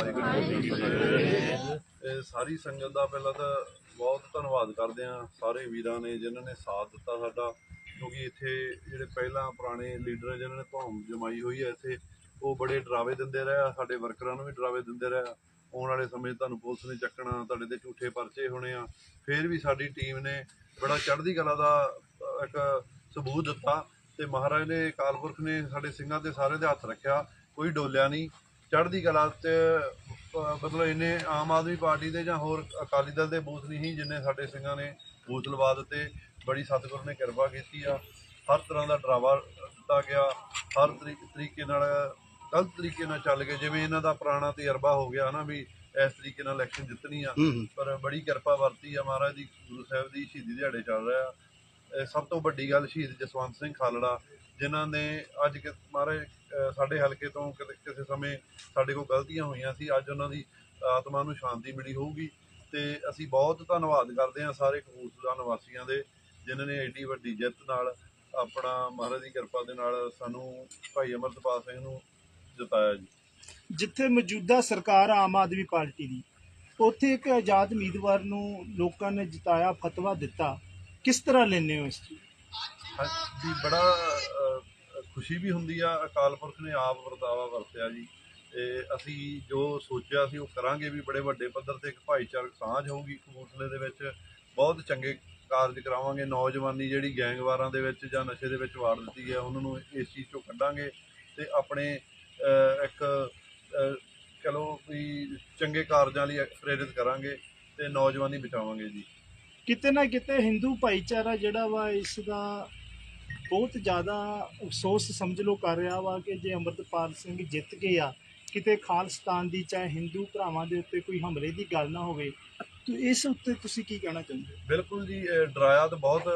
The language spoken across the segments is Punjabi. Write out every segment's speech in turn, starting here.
ਵਾਹਿਗੁਰੂ ਜੀ ਕੀ ਫਤਿਹ ਸਾਰੀ ਸੰਗਤ ਦਾ ਪਹਿਲਾਂ ਤਾਂ ਬਹੁਤ ਧੰਨਵਾਦ ਕਰਦੇ ਹਾਂ ਸਾਰੇ ਵੀਰਾਂ ਨੇ ਜਿਨ੍ਹਾਂ ਨੇ ਸਾਥ ਦਿੱਤਾ ਸਾਡਾ, ਕਿਉਂਕਿ ਇੱਥੇ ਜਿਹੜੇ ਪਹਿਲਾਂ ਪੁਰਾਣੇ ਲੀਡਰ ਜਿਨ੍ਹਾਂ ਨੇ ਧੌਮ ਜਮਾਈ ਹੋਈ ਹੈ ਇੱਥੇ, ਉਹ ਬੜੇ ਡਰਾਵੇ ਦਿੰਦੇ ਰਹੇ ਸਾਡੇ ਵਰਕਰਾਂ ਨੂੰ ਵੀ ਡਰਾਵੇ ਦਿੰਦੇ ਰਹੇ ਆਉਣ ਵਾਲੇ ਸਮੇਂ ਤੁਹਾਨੂੰ ਪੁਲਿਸ ਨੇ ਚੱਕਣਾ, ਤੁਹਾਡੇ ਤੇ ਝੂਠੇ ਪਰਚੇ ਹੋਣੇ ਆ। ਫਿਰ ਵੀ ਸਾਡੀ ਟੀਮ ਨੇ ਬੜਾ ਚੜ੍ਹਦੀ ਕਲਾ ਦਾ ਇੱਕ ਸਬੂਤ ਦਿੱਤਾ ਤੇ ਮਹਾਰਾਜ ਨੇ, ਅਕਾਲ ਪੁਰਖ ਨੇ ਸਾਡੇ ਸਿੰਘਾਂ ਤੇ ਸਾਰੇ ਦੇ ਹੱਥ ਰੱਖਿਆ, ਕੋਈ ਡੋਲਿਆ ਨਹੀਂ। ਚੜ੍ਹਦੀ ਕਲਾ ਅ, ਮਤਲਬ ਇਹਨੇ ਆਮ ਆਦਮੀ ਪਾਰਟੀ ਦੇ ਜਾਂ ਹੋਰ ਅਕਾਲੀ ਦਲ ਦੇ ਬੂਥ ਨਹੀਂ ਸੀ ਜਿੰਨੇ ਸਾਡੇ ਸਿੰਘਾਂ ਨੇ ਬੂਥ ਲਵਾ ਦਿੱਤੇ। ਬੜੀ ਸਤਿਗੁਰ ਨੇ ਕਿਰਪਾ ਕੀਤੀ ਆ। ਹਰ ਤਰ੍ਹਾਂ ਦਾ ਡਰਾਵਾ ਦਿੱਤਾ ਗਿਆ। ਹਰ ਤਰੀ- ਤਰੀਕੇ ਨਾਲ ਗਲਤ ਤਰੀਕੇ ਨਾਲ ਚੱਲ ਗਏ ਜਿਵੇਂ ਇਹਨਾਂ ਦਾ ਪੁਰਾਣਾ ਤਜਰਬਾ ਹੋ ਗਿਆ ਨਾ ਵੀ ਇਸ ਤਰੀਕੇ ਨਾਲ ਇਲੈਕਸ਼ਨ ਜਿੱਤਣੀ ਆ। ਪਰ ਬੜੀ ਕਿਰਪਾ ਵਰਤੀ ਆ ਮਹਾਰਾਜ ਦੀ। ਗੁਰੂ ਸਾਹਿਬ ਦੀ ਸ਼ਹੀਦੀ ਦਿਹਾੜੇ ਚੱਲ ਰਿਹਾ। ਇਹ ਸਭ ਤੋਂ ਵੱਡੀ ਗੱਲ ਸ਼ਹੀਦ ਜਸਵੰਤ ਸਿੰਘ ਖਾਲੜਾ ਜਿਨ੍ਹਾਂ ਨੇ ਅੱਜ ਕਿ ਮਹਾਰਾਜ ਸਾਡੇ ਹਲਕੇ ਤੋਂ ਕਿਸੇ ਸਮੇਂ ਸਾਡੇ ਕੋਲ ਗਲਤੀਆਂ ਹੋਈਆਂ ਸੀ, ਅੱਜ ਉਹਨਾਂ ਦੀ ਆਤਮਾ ਨੂੰ ਸ਼ਾਂਤੀ ਮਿਲੀ ਹੋਊਗੀ। ਤੇ ਅਸੀਂ ਬਹੁਤ ਧੰਨਵਾਦ ਕਰਦੇ ਹਾਂ ਸਾਰੇ ਕਪੂਰਥਲਾ ਨਿਵਾਸੀਆਂ ਦੇ, ਜਿਨ੍ਹਾਂ ਨੇ ਏਡੀ ਵੱਡੀ ਜਿੱਤ ਨਾਲ ਆਪਣਾ ਮਹਾਰਾਜ ਦੀ ਕਿਰਪਾ ਦੇ ਨਾਲ ਸਾਨੂੰ ਭਾਈ ਅਮਰਤਪਾਲ ਸਿੰਘ ਨੂੰ ਜਿਤਾਇਆ ਜੀ। ਜਿੱਥੇ ਮੌਜੂਦਾ ਸਰਕਾਰ ਆਮ ਆਦਮੀ ਪਾਰਟੀ ਦੀ, ਉੱਥੇ ਇੱਕ ਆਜ਼ਾਦ ਉਮੀਦਵਾਰ ਨੂੰ ਲੋਕਾਂ ਨੇ ਜਿਤਾਇਆ, ਫਤਵਾ ਦਿੱਤਾ। ਕਿਸ ਤਰ੍ਹਾਂ ਲੈਂਦੇ ਹੋ ਇਸ ਚੀਜ਼? ਹਾਂਜੀ ਬੜਾ ਖੁਸ਼ੀ ਵੀ ਹੁੰਦੀ ਆ। ਅਕਾਲ ਪੁਰਖ ਨੇ ਆਪ ਵਰਤਾਵਾ ਵਰਤਿਆ ਜੀ। ਤੇ ਅਸੀਂ ਜੋ ਸੋਚਿਆ ਸੀ ਉਹ ਕਰਾਂਗੇ ਵੀ ਬੜੇ ਵੱਡੇ ਪੱਧਰ ਤੇ ਇੱਕ ਭਾਈਚਾਰਕ ਸਾਂਝ ਹੋਊਗੀ ਕਪੂਰਥਲੇ ਦੇ ਵਿੱਚ। ਬਹੁਤ ਚੰਗੇ ਕਾਰਜ ਕਰਾਵਾਂਗੇ। ਨੌਜਵਾਨੀ ਜਿਹੜੀ ਗੈਂਗਵਾਰਾਂ ਦੇ ਵਿੱਚ ਜਾਂ ਨਸ਼ੇ ਦੇ ਵਿੱਚ ਵਾੜ ਦਿੱਤੀ ਹੈ ਉਹਨਾਂ ਨੂੰ ਇਸ ਚੀਜ਼ ਚੋਂ ਕੱਢਾਂਗੇ। ਤੇ ਆਪਣੇ ਅ, ਇੱਕ ਅ, ਚਲੋ ਵੀ ਚੰਗੇ ਕਾਰਜਾਂ ਲਈ ਪ੍ਰੇਰਿਤ ਕਰਾਂਗੇ ਤੇ ਨੌਜਵਾਨੀ ਬਚਾਵਾਂਗੇ ਜੀ। ਕਿਤੇ ਨਾ ਕਿਤੇ ਹਿੰਦੂ ਭਾਈਚਾਰਾ ਜਿਹੜਾ ਵਾ ਇਸ ਦਾ ਬਹੁਤ ਜ਼ਿਆਦਾ ਅਫਸੋਸ ਸਮਝ ਲਓ ਕਰ ਰਿਹਾ ਵਾ ਕਿ ਜੇ ਅੰਮ੍ਰਿਤਪਾਲ ਸਿੰਘ ਜਿੱਤ ਗਏ ਆ, ਕਿਤੇ ਖਾਲਿਸਤਾਨ ਦੀ ਚਾਹੇ ਹਿੰਦੂ ਭਰਾਵਾਂ ਦੇ ਉੱਤੇ ਕੋਈ ਹਮਲੇ ਦੀ ਗੱਲ ਨਾ ਹੋਵੇ, ਤੇ ਇਸ ਉੱਤੇ ਤੁਸੀਂ ਕੀ ਕਹਿਣਾ ਚਾਹੁੰਦੇ ਹੋ? ਬਿਲਕੁਲ ਜੀ, ਇਹ ਡਰਾਇਆ ਤਾਂ ਬਹੁਤ,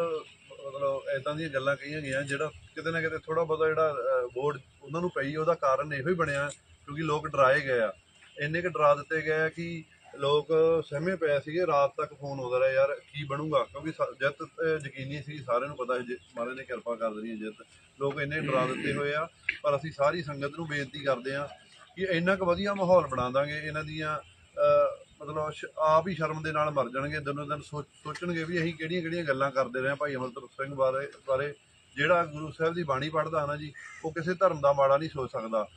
ਮਤਲਬ ਐਦਾਂ ਦੀਆਂ ਗੱਲਾਂ ਕਹੀਆਂ ਗਈਆਂ, ਜਿਹੜਾ ਕਿਤੇ ਨਾ ਕਿਤੇ ਥੋੜਾ ਬਹੁਤਾ ਜਿਹੜਾ ਵੋਟ ਉਹਨਾਂ ਨੂੰ ਪਈ, ਉਹਦਾ ਕਾਰਨ ਇਹੋ ਹੀ ਬਣਿਆ ਕਿਉਂਕਿ ਲੋਕ ਡਰਾਏ ਗਏ ਆ। ਇੰਨੇ ਕੁ ਡਰਾ ਦਿੱਤੇ ਗਏ ਆ ਕਿ ਲੋਕ ਸਹਿਮੇ ਪਏ ਸੀਗੇ ਰਾਤ ਤੱਕ ਫੋਨ ਆਉਂਦਾ ਰਿਹਾ ਯਾਰ ਕੀ ਬਣੂਗਾ? ਕਿਉਂਕਿ ਸ- ਜਿੱਤ ਅਹ, ਯਕੀਨੀ ਸੀ ਸਾਰਿਆਂ ਨੂੰ ਪਤਾ ਸੀ ਮਾਰੇ ਨੇ ਕਿਰਪਾ ਕਰ ਦੇਣੀ ਹੈ ਜਿੱਤ। ਲੋਕ ਇੰਨੇ ਡਰਾ ਦਿੱਤੇ ਹੋਏ ਆ ਪਰ ਅਸੀਂ ਸਾਰੀ ਸੰਗਤ ਨੂੰ ਬੇਨਤੀ ਕਰਦੇ ਆ ਕਿ ਇੰਨਾ ਕੁ ਵਧੀਆ ਮਾਹੌਲ ਬਣਾ ਦਾਂਗੇ ਇਹਨਾਂ ਦੀਆਂ ਅਹ, ਮਤਲਬ ਸ਼- ਆਪ ਹੀ ਸ਼ਰਮ ਦੇ ਨਾਲ ਮਰ ਜਾਣਗੇ ਦਿਨੋਂ ਦਿਨ ਸੋਚ- ਸੋਚਣਗੇ ਵੀ ਅਸੀਂ ਕਿਹੜੀਆਂ ਕਿਹੜੀਆਂ ਗੱਲਾਂ ਕਰਦੇ ਰਹੇ ਹਾਂ ਭਾਈ ਅਮਰਤਪਾਲ ਸਿੰਘ ਬਾਰੇ ਬਾਰੇ ਜਿਹੜਾ ਗੁਰੂ ਸਾਹਿਬ ਦੀ ਬਾਣੀ ਪੜ੍ਹਦਾ ਨਾ ਜੀ ਉਹ ਕਿਸੇ ਧਰਮ ਦਾ ਮਾੜਾ ਨਹੀਂ ਸੋਚ ਸਕਦਾ।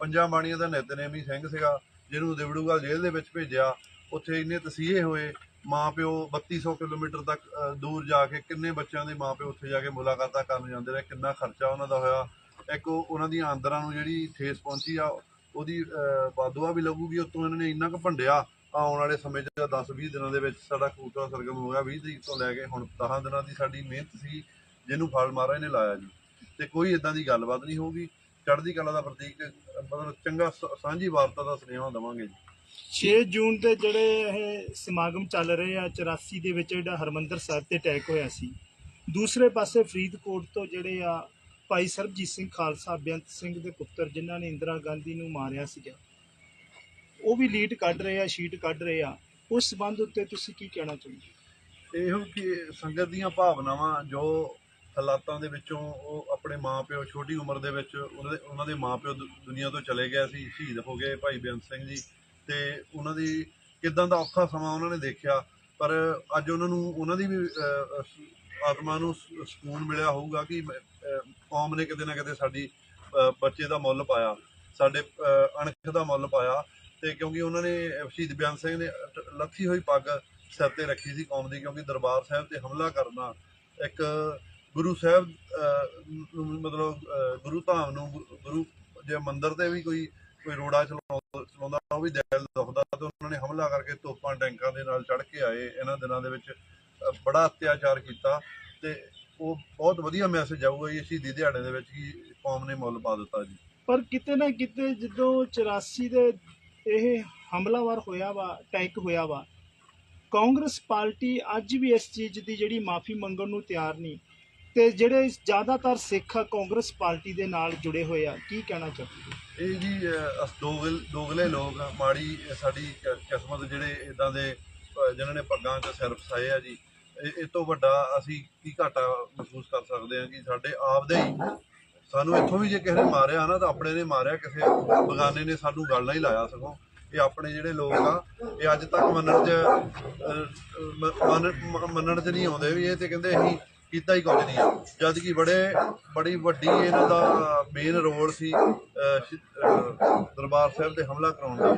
ਪੰਜਾਂ ਬਾਣੀਆਂ ਦਾ ਨਿਤਨੇਮੀ ਸਿੰਘ ਸੀਗਾ ਜਿਹਨੂੰ ਦਿਵੜੂਗਾ ਜੇਲ੍ਹ ਦੇ ਵਿੱਚ ਭੇਜਿਆ ਉੱਥੇ ਇੰਨੇ ਤਸੀਹੇ ਹੋਏ ਮਾਂ ਪਿਓ 3200 ਕਿਲੋਮੀਟਰ ਤੱਕ ਦੂਰ ਜਾ ਕੇ ਕਿੰਨੇ ਬੱਚਿਆਂ ਦੇ ਮਾਂ ਪਿਓ ਉੱਥੇ ਜਾ ਕੇ ਮੁਲਾਕਾਤਾਂ ਕਰਨ ਜਾਂਦੇ ਰਹੇ ਕਿੰਨਾ ਖਰਚਾ ਉਹਨਾਂ ਦਾ ਹੋਇਆ। ਇੱਕ ਉਹਨਾਂ ਦੀਆਂ ਆਂਦਰਾਂ ਨੂੰ ਜਿਹੜੀ ਠੇਸ ਪਹੁੰਚੀ ਆ ਉਹਦੀ ਅ, ਬਾਦੂਆ ਵੀ ਲੱਗੂਗੀ ਉੱਤੋਂ ਇਹਨਾਂ ਨੇ ਇੰਨਾ ਕੁ ਭੰਡਿਆ ਆਉਣ ਵਾਲੇ ਸਮੇਂ 'ਚ 10-20 ਦਿਨਾਂ ਦੇ ਵਿੱਚ ਸਾਡਾ ਕੂਟਾ ਸਰਗਮ ਹੋ ਗਿਆ 20 ਤਰੀਕ ਤੋਂ ਲੈ ਕੇ ਹੁਣ 10 ਦਿਨਾਂ ਦੀ ਸਾਡੀ ਮਿਹਨਤ ਸੀ ਜਿਹਨੂੰ ਫਲ ਮਹਾਰਾਜ ਨੇ ਲਾਇਆ ਜੀ। ਤੇ ਕੋਈ ਇਦਾਂ ਦੀ ਗੱਲਬਾਤ ਨਹੀਂ ਹੋਊਗੀ। ਚੜ੍ਹਦੀ ਕਲਾ ਦਾ ਪ੍ਰਤੀਕ ਮਤਲਬ ਚੰਗਾ ਸ- ਸਾਂਝੀ ਵਾਰਤਾ ਦਾ ਸੁਨੇਹਾ ਦਵਾਂਗੇ ਜੀ। 6 ਜੂਨ ਦੇ ਜਿਹੜੇ ਇਹ ਸਮਾਗਮ ਚੱਲ ਰਹੇ ਆ 84 ਦੇ ਵਿੱਚ ਜਿਹੜਾ ਹਰਮੰਦਰ ਸਾਹਿਬ ਤੇ ਅਟੈਕ ਹੋਇਆ ਸੀ। ਦੂਸਰੇ ਪਾਸੇ ਫਰੀਦਕੋਟ ਤੋਂ ਜਿਹੜੇ ਆ ਭਾਈ ਸਰਬਜੀਤ ਸਿੰਘ ਖਾਲਸਾ ਬੇਅੰਤ ਸਿੰਘ ਦੇ ਪੁੱਤਰ ਜਿਨ੍ਹਾਂ ਨੇ ਇੰਦਰਾ ਗਾਂਧੀ ਨੂੰ ਮਾਰਿਆ ਸੀਗਾ। ਉਹ ਵੀ ਲੀਡ ਕੱਢ ਰਹੇ ਆ ਸ਼ੀਟ ਕੱਢ ਰਹੇ ਆ। ਉਸ ਸੰਬੰਧ ਉੱਤੇ ਤੁਸੀਂ ਕੀ ਕਹਿਣਾ ਚਾਹੁੰਦੇ ਇਹੋ ਕਿ ਸੰਗਤ ਦੀਆਂ ਭਾਵਨਾਵਾਂ ਜੋ ਹਾਲਾਤਾਂ ਦੇ ਵਿੱਚੋਂ ਉਹ ਆਪਣੇ ਮਾਪਿਓ, ਛੋਟੀ ਉਮਰ ਦੇ ਵਿੱਚ ਉਹਨਾਂ ਦੇ ਉਹਨਾਂ ਦੇ ਮਾਪਿਓ ਦੁ- ਦੁਨੀਆ ਤੋਂ ਚਲੇ ਗਏ ਸੀ, ਸ਼ਹੀਦ ਹੋ ਗਏ ਭਾਈ ਬੇਅੰਤ ਸਿੰਘ ਜੀ ਤੇ ਉਹਨਾਂ ਦੀ ਕਿਦਾਂ ਦਾ ਔਖਾ ਸਮਾਂ ਉਹਨਾਂ ਨੇ ਦੇਖਿਆ, ਪਰ ਅੱਜ ਉਹਨਾਂ ਨੂੰ, ਉਹਨਾਂ ਦੀ ਵੀ ਆਤਮਾ ਨੂੰ ਸਕੂਨ ਮਿਲਿਆ ਹੋਊਗਾ ਕਿ ਕੌਮ ਨੇ ਕਿਤੇ ਨਾ ਕਿਤੇ ਸਾਡੀ ਬੱਚੇ ਦਾ ਮੁੱਲ ਪਾਇਆ, ਸਾਡੇ ਅਣਖ ਦਾ ਮੁੱਲ ਪਾਇਆ ਤੇ ਕਿਉਂਕਿ ਉਹਨਾਂ ਨੇ ਸ਼ਹੀਦ ਬਿਆਨ ਸਿੰਘ ਨੇ ਟ- ਲੱਥੀ ਹੋਈ ਪੱਗ ਸਿਰ ਤੇ ਰੱਖੀ ਸੀ ਕੌਮ ਦੀ ਕਿਉਂਕਿ ਦਰਬਾਰ ਸਾਹਿਬ ਤੇ ਹਮਲਾ ਕਰਨਾ ਇੱਕ ਗੁਰੂ ਸਾਹਿਬ ਅਹ, ਮਤਲਬ ਗੁਰੂ ਧਾਮ ਨੂੰ ਗੁਰੂ ਜੇ ਮੰਦਿਰ ਤੇ ਵੀ ਕੋਈ ਕੋਈ ਰੋੜਾ ਚਲਾਉਂਦਾ ਉਹ ਵੀ ਦਿਲ ਦੁਖਦਾ ਤੇ ਉਹਨਾਂ ਨੇ ਹਮਲਾ ਕਰਕੇ ਤੋਪਾਂ ਟੈਂਕਾਂ ਦੇ ਨਾਲ ਚੜ ਕੇ ਆਏ। ਇਹਨਾਂ ਦਿਨਾਂ ਦੇ ਵਿੱਚ ਬੜਾ ਅਤਿਆਚਾਰ ਕੀਤਾ ਤੇ ਉਹ ਬਹੁਤ ਵਧੀਆ ਮੈਸੇਜ ਆਊਗਾ ਜੀ ਸ਼ਹੀਦੀ ਦਿਹਾੜੇ ਦੇ ਵਿੱਚ ਕਿ ਕੌਮ ਨੇ ਮੁੱਲ ਪਾ ਦਿੱਤਾ ਜੀ। ਪਰ ਕਿਤੇ ਨਾ ਕਿਤੇ ਜਦੋਂ 84 ਦੇ ਇਹ ਹਮਲਾਵਰ ਹੋਇਆ ਵਾ ਅਟੈਕ ਹੋਇਆ ਵਾ ਕਾਂਗਰਸ ਪਾਰਟੀ ਅੱਜ ਵੀ ਇਸ ਚੀਜ਼ ਦੀ ਜਿਹੜੀ ਮਾਫੀ ਮੰਗਣ ਨੂੰ ਤਿਆਰ ਨਹੀਂ। ਤੇ ਜਿਹੜੇ ਜ਼ਿਆਦਾਤਰ ਸਿੱਖ ਕਾਂਗਰਸ ਪਾਰਟੀ ਦੇ ਨਾਲ ਜੁੜੇ ਹੋਏ ਆ ਕੀ ਕਹਿਣਾ ਚਾਹੁੰਦੇ ਇਹ ਜੀ ਅਸ ਦੋਗਲ ਦੋਗਲੇ ਲੋਕ ਆ, ਮਾੜੀ ਸਾਡੀ ਕ- ਕਿਸਮਤ ਜਿਹੜੇ ਇਦਾਂ ਦੇ ਅਹ, ਜਿਨ੍ਹਾਂ ਨੇ ਪੱਗਾਂ 'ਚ ਸਿਰ ਫਸਾਏ ਆ ਜੀ ਇਹ ਇਹ ਤੋਂ ਵੱਡਾ ਅਸੀਂ ਕੀ ਘਾਟਾ ਮਹਿਸੂਸ ਕਰ ਸਕਦੇ ਹਾਂ ਕਿ ਸਾਡੇ ਆਪ ਦੇ ਹੀ ਸਾਨੂੰ ਇੱਥੋਂ ਵੀ ਜੇ ਕਿਸੇ ਨੇ ਮਾਰਿਆ ਨਾ ਤਾਂ ਆਪਣੇ ਨੇ ਮਾਰਿਆ ਕਿਸੇ ਬਗਾਨੇ ਨੇ ਸਾਨੂੰ ਗੱਲ ਨਹੀਂ ਲਾਇਆ ਸਗੋਂ। ਇਹ ਆਪਣੇ ਜਿਹੜੇ ਲੋਕ ਆ ਇਹ ਅੱਜ ਤੱਕ ਮੰਨਣ 'ਚ ਅਹ, ਮ- ਮੰਨ- ਮ- ਮੰਨਣ 'ਚ ਨਹੀਂ ਆਉਂਦੇ ਵੀ ਇਹ ਤੇ ਕਹਿੰਦੇ ਅਸੀਂ ਕੀਤਾ ਹੀ ਕੁਝ ਨਹੀਂ। ਜਦ ਕਿ ਬੜੇ ਬੜੀ ਵੱਡੀ ਇਹਨਾਂ ਦਾ ਮੇਨ ਰੋਲ ਸੀ ਸ਼੍ਰੀ- ਦਰਬਾਰ ਸਾਹਿਬ ਤੇ ਹਮਲਾ ਕਰਾਉਣ ਦਾ।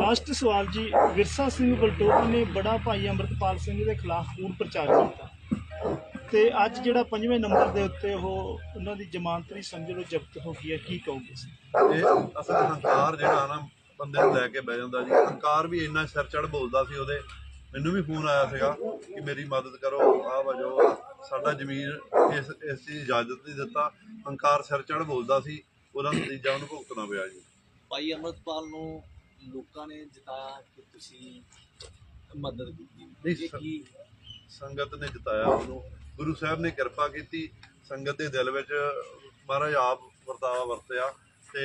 ਲਾਸਟ ਸਵਾਲ ਜੀ ਵਿਰਸਾ ਸਿੰਘ ਬਲਟੋਹਾ ਨੇ ਬੜਾ ਭਾਈ ਅੰਮ੍ਰਿਤਪਾਲ ਸਿੰਘ ਦੇ ਖਿਲਾਫ ਖੂਨ ਪ੍ਰਚਾਰ ਕੀਤਾ। ਤੇ ਅੱਜ ਜਿਹੜਾ ਪੰਜਵੇਂ ਨੰਬਰ ਦੇ ਉੱਤੇ ਉਹ ਉਹਨਾਂ ਦੀ ਜ਼ਮਾਨਤਰੀ ਸਮਝ ਲਓ ਜ਼ਬਤ ਹੋ ਗਈ ਹੈ ਕੀ ਕਹੋਗੇ ਨੂੰ? ਇਹ ਅਸਲ ਹੰਕਾਰ ਜਿਹੜਾ ਨਾ ਬੰਦੇ ਨੂੰ ਲੈ ਕੇ ਬਹਿ ਜਾਂਦਾ ਜੀ। ਹੰਕਾਰ ਵੀ ਇੰਨਾ ਸਿਰ ਚੜ ਬੋਲਦਾ ਸੀ ਉਹਦੇ। ਮੈਨੂੰ ਵੀ ਫੋਨ ਆਇਆ ਸੀਗਾ ਕਿ ਮੇਰੀ ਮਦਦ ਕਰੋ ਆ ਵਜੋ ਸਾਡਾ ਜ਼ਮੀਰ ਇਸ ਇਸ ਦੀ ਇਜਾਜ਼ਤ ਨਹੀਂ ਦਿੱਤਾ। ਹੰਕਾਰ ਸਿਰ ਚੜ ਬੋਲਦਾ ਸੀ ਉਹਦਾ ਨਤੀਜਾ ਉਹਨੂੰ ਭੁਗਤਣਾ ਪਿਆ ਜੀ। ਭਾਈ ਅਮਰਤਪਾਲ ਨੂੰ ਲੋਕਾਂ ਨੇ ਜਿਤਾਇਆ ਕਿ ਤੁਸੀਂ ਮਦਦ ਕੀਤੀ? ਨਹੀਂ, ਸੰਗਤ ਨੇ ਜਿਤਾਇਆ ਉਹਨੂੰ। ਗੁਰੂ ਸਾਹਿਬ ਨੇ ਕਿਰਪਾ ਕੀਤੀ ਸੰਗਤ ਦੇ ਦਿਲ ਵਿੱਚ ਮਹਾਰਾਜ ਆਪ ਵਰਤਾਵਾ ਵਰਤਿਆ ਤੇ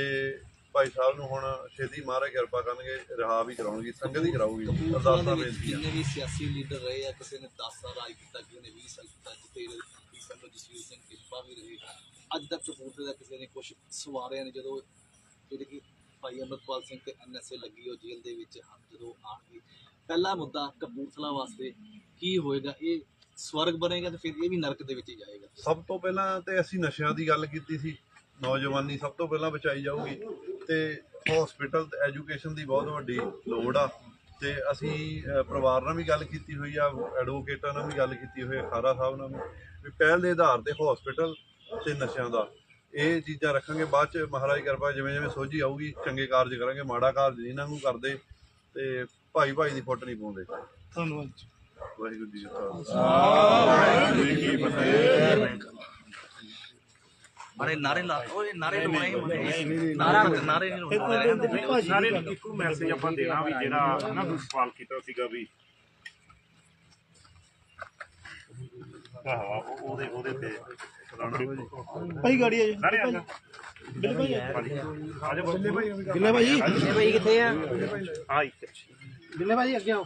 ਭਾਈ ਸਾਹਿਬ ਨੂੰ ਹੁਣ ਛੇਤੀ ਮਹਾਰਾਜ ਕਿਰਪਾ ਕਰਨਗੇ ਰਿਹਾ ਵੀ ਕਰਾਉਣਗੇ ਸੰਗਤ ਹੀ ਕਪੂਰਥਲਾ ਅਰਦਾਸਾਂ ਬੇਨਤੀਆਂ। ਜਿੰਨੇ ਵੀ ਸਿਆਸੀ ਲੀਡਰ ਰਹੇ ਆ ਕਿਸੇ ਨੇ 10 ਸਾਲ ਰਾਜ ਕੀਤਾ ਕਿਸੇ ਨੇ 20 ਸਾਲ ਕੀਤਾ ਜਿੱਤੇ ਸੰਤੋ ਜਸਵੀਰ ਸਿੰਘ ਕਿਰਪਾ ਵੀ ਰਹੇ। ਅੱਜ ਤੱਕ ਕਪੂਰਥਲੇ ਦਾ ਕਿਸੇ ਨੇ ਕੁਝ ਸਵਾਰਿਆ ਨੇ ਜਦੋਂ ਜਿਹੜੇ ਕਿ ਭਾਈ ਅਮਰਪਾਲ ਸਿੰਘ ਤੇ ਐਨਐਸਏ ਲੱਗੀ ਉਹ ਜੇਲ੍ਹ ਦੇ ਵਿੱਚ ਹਨ ਜਦੋਂ ਆਣਗੇ ਪਹਿਲਾ ਮੁੱਦਾ ਕਪੂਰਥਲਾ ਵਾਸਤੇ ਕੀ ਹੋਏਗਾ? ਇਹ ਸਵਰਗ ਬਣੇਗਾ ਤੇ ਫਿਰ ਇਹ ਵੀ ਨਰਕ ਦੇ ਵਿੱਚ ਹੀ ਜਾਏਗਾ। ਸਭ ਤੋਂ ਪਹਿਲਾਂ ਤੇ ਅਸੀਂ ਨਸ਼ਿਆਂ ਦੀ ਗੱਲ ਕੀਤੀ ਸੀ ਨੌਜਵਾਨੀ ਸਭ ਤੋਂ ਪਹਿਲਾਂ ਬਚਾਈ ਜਾਊਗੀ। ਤੇ ਹਸਪੀਟਲ ਤੇ ਐਜੂਕੇਸ਼ਨ ਦੀ ਬਹੁਤ ਵੱਡੀ ਲੋੜ ਆ। ਤੇ ਅਸੀਂ ਪਰਿਵਾਰ ਨਾਲ ਵੀ ਗੱਲ ਕੀਤੀ ਹੋਈ ਆ ਐਡਵੋਕੇਟਾਂ ਨਾਲ ਵੀ ਗੱਲ ਕੀਤੀ ਹੋਈ ਆ ਖਾਰਾ ਸਾਹਿਬ ਨਾਲ ਵੀ। ਪਹਿਲ ਦੇ ਆਧਾਰ ਤੇ ਹਸਪੀਟਲ ਤੇ ਨਸ਼ਿਆਂ ਦਾ। ਇਹ ਚੀਜ਼ਾਂ ਰੱਖਾਂਗੇ ਬਾਅਦ ਚ ਮਹਾਰਾਜ ਕਿਰਪਾ ਜਿਵੇਂ ਜਿਵੇਂ ਸੋਝੀ ਆਊਗੀ ਚੰਗੇ ਕਾਰਜ ਕਰਾਂਗੇ ਮਾੜਾ ਕਾਰਜ ਨਹੀਂ ਇਹਨਾਂ ਨੂੰ ਕਰਦੇ ਤੇ ਭਾਈ ਭਾਈ ਦੀ ਫੁੱਟ ਨਹੀਂ ਪਾਉਂਦੇ। ਧੰਨਵਾਦ ਜੀ। ਵਾਹਿਗੁਰੂ ਜੀ ਕਾ ਖਾਲਸਾ। ਅਰੇ ਨਾਰੇ ਲਾ ਓਏ ਨਾਰੇ ਲਵਾਏ ਨਾਰਾ ਨਾਰੇ ਨਹੀਂ ਭਾਜੀ ਸਾਰੇ ਨੂੰ ਇੱਕੋ ਮੈਸੇਜ ਆਪਾਂ ਦੇਣਾ ਵੀ ਜਿਹੜਾ ਨਾ ਤੁਸੀਂ ਸਵਾਲ ਕੀਤਾ ਸੀਗਾ ਵੀ। ਆਹ ਉਹਦੇ ਉਹਦੇ ਤੇ ਭਾਈ ਗਾੜੀ ਆ ਜੀ। ਨਾਰੇ ਆ ਬਿੱਲ ਭਾਈ ਆ। ਆ ਜਾ ਬੱਲੇ ਭਾਈ ਬਿੱਲੇ ਭਾਈ। ਭਾਈ ਕਿੱਥੇ ਆ? ਆ ਇੱਕ ਬਿੱਲੇ ਭਾਈ ਅੱਗੇ ਆਓ।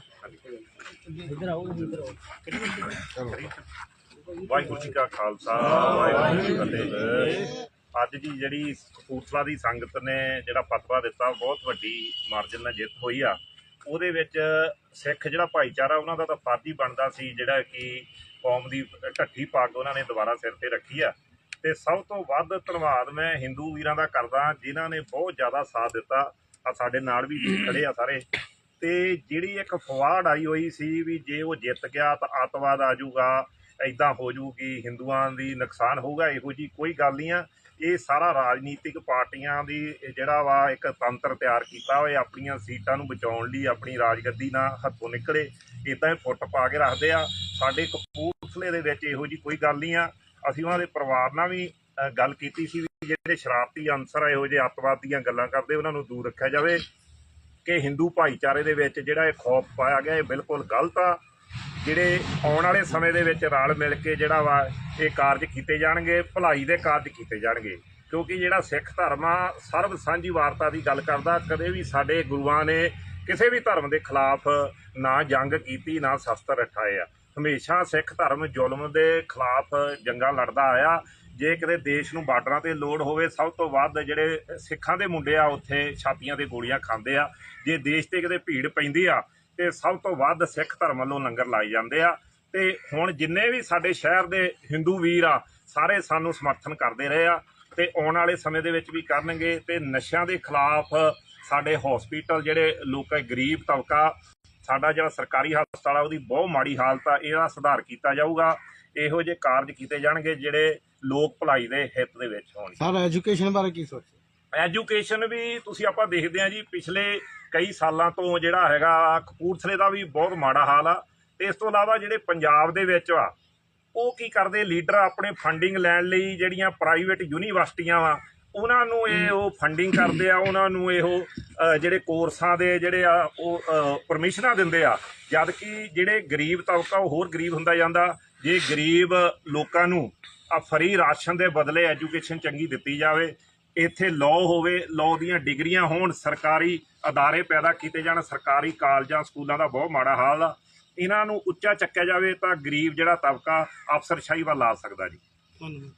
ਵਾਹਿਗੁਰੂ ਜੀ ਕਾ ਖਾਲਸਾ, ਵਾਹਿਗੁਰੂ ਜੀ ਕੀ ਫਤਿਹ। ਅੱਜ ਦੀ ਜਿਹੜੀ ਕਪੂਰਥਲਾ ਦੀ ਸੰਗਤ ਨੇ ਜਿਹੜਾ ਫਤਵਾ ਦਿੱਤਾ, ਬਹੁਤ ਵੱਡੀ ਮਾਰਜਨ ਨਾਲ ਜਿੱਤ ਹੋਈ ਆ। ਉਹਦੇ ਵਿੱਚ ਸਿੱਖ ਜਿਹੜਾ ਭਾਈਚਾਰਾ, ਉਹਨਾਂ ਦਾ ਤਾਂ ਫਰਜ਼ ਹੀ ਬਣਦਾ ਸੀ ਜਿਹੜਾ ਕਿ ਕੌਮ ਦੀ ਢੱਠੀ ਪੱਗ ਉਹਨਾਂ ਨੇ ਦੁਬਾਰਾ ਸਿਰ ਤੇ ਰੱਖੀ ਆ। ਤੇ ਸਭ ਤੋਂ ਵੱਧ ਧੰਨਵਾਦ ਮੈਂ ਹਿੰਦੂ ਵੀਰਾਂ ਦਾ ਕਰਦਾ ਜਿਨ੍ਹਾਂ ਨੇ ਬਹੁਤ ਜ਼ਿਆਦਾ ਸਾਥ ਦਿੱਤਾ। ਆ ਸਾਡੇ ਨਾਲ ਵੀ ਖੜੇ ਆ ਸਾਰੇ। ਤੇ ਜਿਹੜੀ ਇੱਕ ਫਵਾੜ ਆਈ ਹੋਈ ਸੀ ਵੀ ਜੇ ਉਹ ਜਿੱਤ ਗਿਆ ਤਾਂ ਅੱਤਵਾਦ ਆ ਜਾਊਗਾ। ਐਦਾਂ ਹੋ ਜਾਊਗੀ ਹਿੰਦੂਆਂ ਦੀ ਨੁਕਸਾਨ ਹੋਊਗਾ, ਇਹੋ ਜੀ ਕੋਈ ਗੱਲ ਨਹੀਂ ਆ। ਇਹ ਸਾਰਾ ਰਾਜਨੀਤਿਕ ਪਾਰਟੀਆਂ ਦੀ ਜਿਹੜਾ ਵਾ ਇੱਕ ਤੰਤਰ ਤਿਆਰ ਕੀਤਾ ਹੋਇਆ, ਆਪਣੀਆਂ ਸੀਟਾਂ ਨੂੰ ਬਚਾਉਣ ਲਈ ਆਪਣੀ ਰਾਜਗੱਦੀ ਨਾਲ ਹੱਥੋਂ ਨਿਕਲੇ ਇਦਾਂ ਹੀ ਫੁੱਟ ਪਾ ਕੇ ਰੱਖਦੇ ਆ। ਸਾਡੇ ਕਪੂਰਥਲੇ ਦੇ ਵਿੱਚ ਇਹੋ ਜੀ ਕੋਈ ਗੱਲ ਨਹੀਂ ਆ। ਅਸੀਂ ਉਹਨਾਂ ਦੇ ਪਰਿਵਾਰ ਨਾਲ ਵੀ ਗੱਲ ਕੀਤੀ ਸੀ ਵੀ ਜਿਹੜੇ ਸ਼ਰਾਰਤੀ ਅਨਸਰ ਆ, ਇਹੋ ਜਿਹੇ ਅੱਤਵਾਦ ਦੀਆਂ ਗੱਲਾਂ ਕਰਦੇ, ਉਹਨਾਂ ਨੂੰ ਦੂਰ ਰੱਖਿਆ ਜਾਵੇ ਕਿ ਹਿੰਦੂ ਭਾਈਚਾਰੇ ਦੇ ਵਿੱਚ ਜਿਹੜਾ ਇਹ ਖੌਫ ਪਾਇਆ ਗਿਆ, ਇਹ ਬਿਲਕੁਲ ਗਲਤ ਆ। ਜਿਹੜੇ ਆਉਣ ਵਾਲੇ ਸਮੇਂ ਦੇ ਵਿੱਚ ਰਲ ਮਿਲ ਕੇ ਜਿਹੜਾ ਵਾ ਇਹ ਕਾਰਜ ਕੀਤੇ ਜਾਣਗੇ, ਭਲਾਈ ਦੇ ਕਾਰਜ ਕੀਤੇ ਜਾਣਗੇ। ਕਿਉਂਕਿ ਜਿਹੜਾ ਸਿੱਖ ਧਰਮ ਆ, ਸਰਬ ਸਾਂਝੀ ਵਾਰਤਾ ਦੀ ਗੱਲ ਕਰਦਾ, ਕਦੇ ਵੀ ਸਾਡੇ ਗੁਰੂਆਂ ਨੇ ਕਿਸੇ ਵੀ ਧਰਮ ਦੇ ਖਿਲਾਫ ਨਾ ਜੰਗ ਕੀਤੀ, ਨਾ ਸ਼ਸਤਰ ਉਠਾਏ ਆ। ਹਮੇਸ਼ਾ ਸਿੱਖ ਧਰਮ ਜ਼ੁਲਮ ਦੇ ਖਿਲਾਫ ਜੰਗਾਂ ਲੜਦਾ ਆਇਆ। ਜੇ ਕਿਤੇ ਦੇਸ਼ ਨੂੰ ਬਾਰਡਰਾਂ ਤੇ ਲੋੜ ਹੋਵੇ, ਸਭ ਤੋਂ ਵੱਧ ਜਿਹੜੇ ਸਿੱਖਾਂ ਦੇ ਮੁੰਡੇ ਆ, ਉੱਥੇ ਛਾਤੀਆਂ ਤੇ ਗੋਲੀਆਂ ਖਾਂਦੇ ਆ। ਜੇ ਦੇਸ਼ ਤੇ ਕਿਤੇ ਭੀੜ ਪੈਂਦੀ ਆ ਤੇ ਸਭ ਤੋਂ ਵੱਧ ਸਿੱਖ ਧਰਮ ਵੱਲੋਂ ਲੰਗਰ ਲਾਏ ਜਾਂਦੇ ਆ। ਤੇ ਹੁਣ ਜਿੰਨੇ ਵੀ ਸਾਡੇ ਸ਼ਹਿਰ ਦੇ ਹਿੰਦੂ ਵੀਰ ਆ ਸਾਰੇ ਸਾਨੂੰ ਸਮਰਥਨ ਕਰਦੇ ਰਹੇ ਆ ਤੇ ਆਉਣ ਵਾਲੇ ਸਮੇਂ ਦੇ ਵਿੱਚ ਵੀ ਕਰਨਗੇ ਤੇ ਨਸ਼ਿਆਂ ਦੇ ਖਿਲਾਫ ਸਾਡੇ ਹਸਪੀਟਲ ਜਿਹੜੇ ਲੋਕਾਂ ਗਰੀਬ ਤਬਕਾ ਸਾਡਾ ਜਿਹੜਾ ਸਰਕਾਰੀ ਹਸਪਤਾਲ ਆ ਉਹਦੀ ਬਹੁਤ ਮਾੜੀ ਹਾਲਤ ਆ ਇਹਦਾ ਸੁਧਾਰ ਕੀਤਾ ਜਾਊਗਾ। ਇਹੋ ਜਿਹੇ ਕਾਰਜ ਕੀਤੇ ਜਾਣਗੇ ਜਿਹੜੇ ਲੋਕ ਭਲਾਈ ਦੇ ਹਿੱਤ ਦੇ ਵਿੱਚ ਹੋਣ ਸਰ ਐਜੂਕੇਸ਼ਨ ਬਾਰੇ ਕੀ ਸੋਚਦੇ ਐਜੂਕੇਸ਼ਨ ਵੀ ਤੁਸੀਂ ਆਪਾਂ ਦੇਖਦੇ ਹਾਂ ਜੀ ਪਿਛਲੇ ਕਈ ਸਾਲਾਂ ਤੋਂ ਜਿਹੜਾ ਹੈਗਾ ਕਪੂਰਥਲੇ ਦਾ ਵੀ ਬਹੁਤ ਮਾੜਾ ਹਾਲ ਆ। ਤੇ ਇਸ ਤੋਂ ਇਲਾਵਾ ਜਿਹੜੇ ਪੰਜਾਬ ਦੇ ਵਿੱਚ ਆ ਉਹ ਕੀ ਕਰਦੇ? ਲੀਡਰ ਆਪਣੇ ਫੰਡਿੰਗ ਲੈਣ ਲਈ ਜਿਹੜੀਆਂ ਪ੍ਰਾਈਵੇਟ ਯੂਨੀਵਰਸਿਟੀਆਂ ਵਾ ਉਹਨਾਂ ਨੂੰ ਇਹ ਉਹ ਫੰਡਿੰਗ ਕਰਦੇ ਆ ਉਹਨਾਂ ਨੂੰ ਇਹੋ ਜਿਹੜੇ ਕੋਰਸਾਂ ਦੇ ਜਿਹੜੇ ਆ ਉਹ ਪਰਮਿਸ਼ਨਾਂ ਦਿੰਦੇ ਆ। ਜਦ ਕਿ ਜਿਹੜੇ ਗਰੀਬ ਤਬਕਾ ਉਹ ਹੋਰ ਗਰੀਬ ਹੁੰਦਾ ਜਾਂਦਾ। ਜੇ ਗਰੀਬ ਲੋਕਾਂ ਨੂੰ ਆ ਫਰੀ ਰਾਸ਼ਨ ਦੇ ਬਦਲੇ ਐਜੂਕੇਸ਼ਨ ਚੰਗੀ ਦਿੱਤੀ ਜਾਵੇ ਇੱਥੇ ਲਾਅ ਹੋਵੇ ਲਾਅ ਦੀਆਂ ਡਿਗਰੀਆਂ ਹੋਣ, ਸਰਕਾਰੀ ਅਦਾਰੇ ਪੈਦਾ ਕੀਤੇ ਜਾਣ, ਸਰਕਾਰੀ ਕਾਲਜਾਂ, ਸਕੂਲਾਂ ਦਾ ਬਹੁਤ ਮਾੜਾ ਹਾਲ ਆ। ਇਹਨਾਂ ਨੂੰ ਉੱਚਾ ਚੱਕਿਆ ਜਾਵੇ ਤਾਂ ਗਰੀਬ ਜਿਹੜਾ ਤਬਕਾ ਅਫਸਰਸ਼ਾਹੀ ਵੱਲ ਆ ਸਕਦਾ ਜੀ। ਧੰਨਵਾਦ।